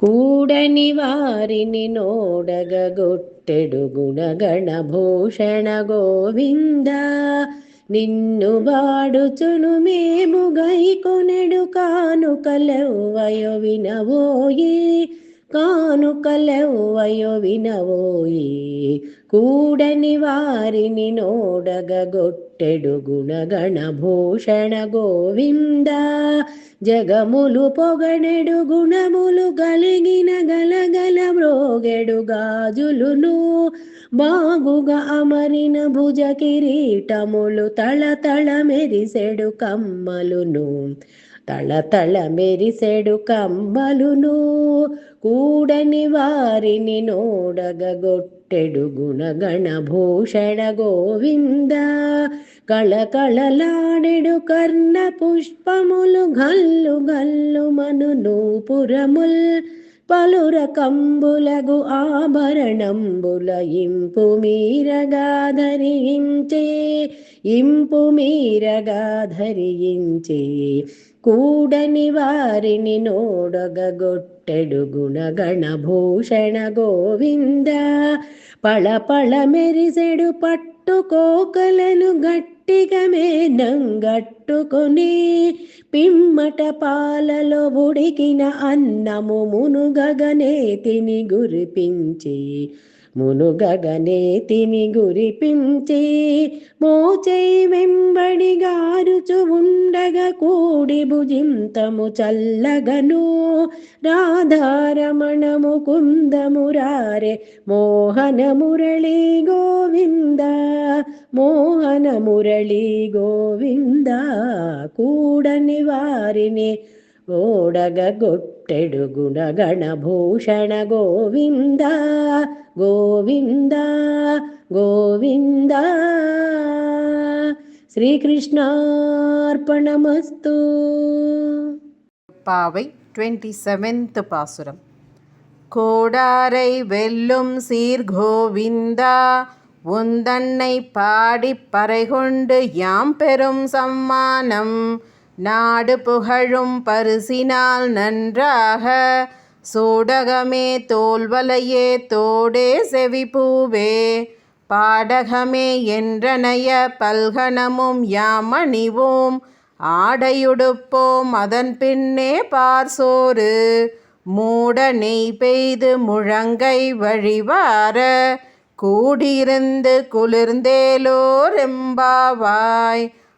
కూడని వారిని నోడగొట్టెడు గుణగణ భూషణ గోవింద. నిన్ను వాడుచును మేము గైకొనెడు కానుకలెవ్వయో వినవోయే. కానుకలెవ్వయో వినవోయి కూడని వారిని నోడగొట్టెడు గుణగణభూషణ గోవింద. జగములు పొగడెడు గుణములు కలిగిన గలగల మ్రోగెడు గాజులును. బాగుగా అమరిన భుజ కిరీటములు తళ తళ మెరిసెడు కమ్మలును. తళతళ మెరిసెడు కమ్మలును కూడని వారిని నోడగొట్టెడు గుణగణ భూషణ గోవింద. కళకళలాడెడు కర్ణ పుష్పములు గల్లు గల్లు మను నూపురముల్. పలుర కంబులగు ఆభరణంబుల ఇంపు మీరగా ధరించే ఇంపు మీరగా ధరించే కూడని వారిని నోడగొట్టెడు గుణగణభూషణ గోవింద. పళపళ మెరిసెడు పట్టుకోకలను గట్టిగా మేనంగట్టుకొని పిమ్మట పాలలో ఉడికిన అన్నము మునుగగనే తిని గురిపించి మునుగగనే తిని గురిపించి మోచై వెంబడి గారుచు ఉండగ కూడి భుజింతము చల్లగను. రాధారమణము కుందమురారే మోహన మురళి గోవింద మోహన మురళి గోవింద. కూడని వారిని ಓಡಗೊಟ್ಟೆಡು ಗುಣಗಣಭೂಷಣ ಗೋವಿಂದ ಗೋವಿಂದ ಗೋವಿಂದ ஸ்ரீகிருஷ்ணார்ப்பணமஸ்து பாவை டுவெண்ட்டி செவன்த் பாசுரம். கோடாரை வெல்லும் சீர்கோவிந்தா உந்தன்னை பாடி பறைகொண்டு யாம் பெறும் சம்மானம். நாடு புகழும் பரிசினால் நன்றாக. சூடகமே தோல்வலையே தோடே செவிப்பூவே. பாடகமே என்றனைய பல்கணமும் யாமணிவோம். ஆடையுடுப்போம் அதன் பின்னே பார்சோறு. மூட நெய் பெய்து முழங்கை வழிவார. கூடியிருந்து குளிர்ந்தேலோரெம்பாவாய்